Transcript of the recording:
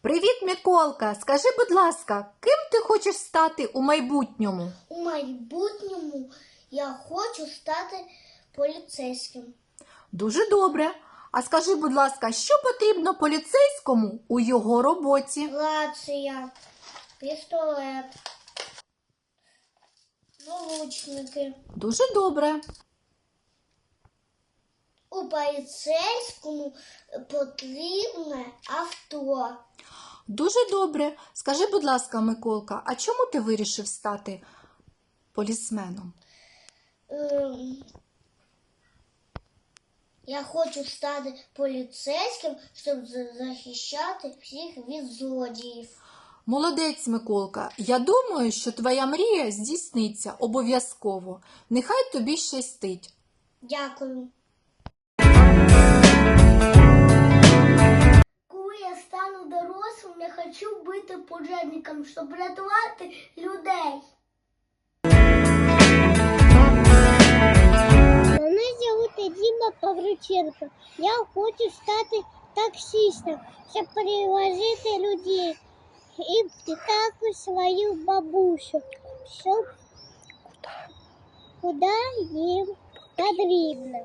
Привіт, Миколка. Скажи, будь ласка, ким ти хочеш стати у майбутньому? У майбутньому я хочу стати поліцейським. Дуже добре. А скажи, будь ласка, що потрібно поліцейському у його роботі? Рація, пістолет, наручники. Дуже добре. У поліцейському потрібне авто. Дуже добре. Скажи, будь ласка, Миколка, а чому ти вирішив стати полісменом? Ем, Я хочу стати поліцейським, щоб за- захищати всіх від злодіїв. Молодець, Миколка. Я думаю, що твоя мрія здійсниться обов'язково. Нехай тобі щастить. Дякую. я хочу бути пожежником, щоб рятувати людей. Мене звати Діма Павлюченко. Я хочу стати таксистом, щоб перевозити людей. І також свою бабусю, щоб куди їм потрібно.